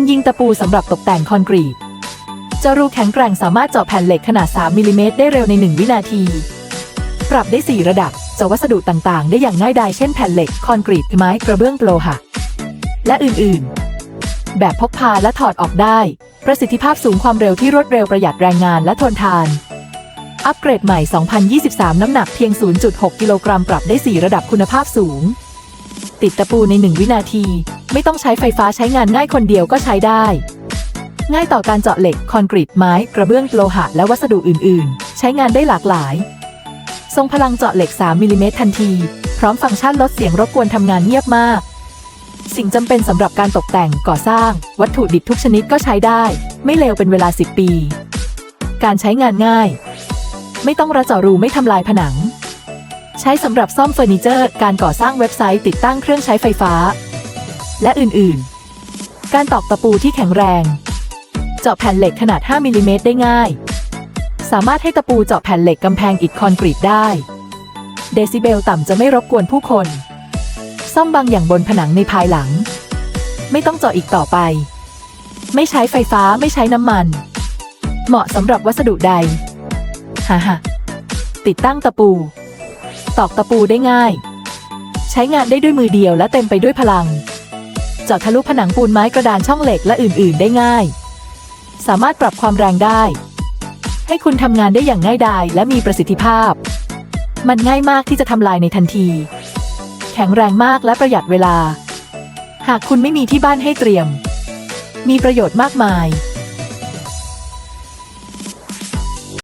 นยิงตะปูสำหรับตกแต่งคอนกรีตจารูแข็งแกร่งสามารถเจาะแผ่นเหล็กขนาด 3 มิลลิเมตรได้เร็วใน 1 วินาที ปรับได้ 4 ระดับเจาะวัสดุต่างๆ ได้อย่างง่ายดายเช่นแผ่นเหล็ก คอนกรีตไม้กระเบื้องโลหะ และอื่นๆ แบบพกพาและถอดออกได้ ประสิทธิภาพสูงความเร็วที่รวดเร็วประหยัดแรงงานและทนทาน อัปเกรดใหม่ 2023 น้ำหนักเพียง 0.6 กิโลกรัม ปรับได้ 4 ระดับคุณภาพสูง ติดตะปูใน 1 วินาที ไม่ต้องใช้ไฟฟ้าใช้งานง่ายคนเดียวก็ใช้ได้ ง่ายต่อการเจาะเหล็ก คอนกรีตไม้ กระเบื้องโลหะ และวัสดุอื่น ๆ ใช้งานได้หลากหลาย ทรงพลังเจาะเหล็ก 3มิลลิเมตรทันที พร้อมฟังก์ชันลดเสียงรบกวนทำงานเงียบมาก สิ่งจำเป็นสำหรับการตกแต่งก่อสร้าง วัตถุดิบทุกชนิดก็ใช้ได้ ไม่เลวเป็นเวลา 10 ปี การใช้งานง่าย ไม่ต้องระเจาะรูไม่ทำลายผนัง ใช้สำหรับซ่อมเฟอร์นิเจอร์ การก่อสร้างเว็บไซต์ติดตั้งเครื่องใช้ไฟฟ้า และอื่นๆ การตอกตะปูที่แข็งแรง เจาะแผ่นเหล็กขนาด 5มิลลิเมตรได้ง่าย สามารถให้ตะปูเจาะแผ่นเหล็กกำแพงอิฐคอนกรีตได้ เดซิเบลต่ำจะไม่รบกวนผู้คน ซ่อมบางอย่างบนผนังในภายหลัง ไม่ต้องเจาะอีกต่อไป ไม่ใช้ไฟฟ้าไม่ใช้น้ำมัน เหมาะสำหรับวัสดุใดฮ่าฮ่าติดตั้งตะปู ตอกตะปูได้ง่าย ใช้งานได้ด้วยมือเดียวและเต็มไปด้วยพลัง เจาะทะลุผนังปูนไม้กระดานช่องเหล็กและอื่น ๆ ได้ง่าย สามารถปรับความแรงได้ ให้คุณทำงานได้อย่างง่ายดายและมีประสิทธิภาพ มันง่ายมากที่จะทำลายในทันที แข็งแรงมากและประหยัดเวลา หากคุณไม่มีที่บ้านให้เตรียม มีประโยชน์มากมาย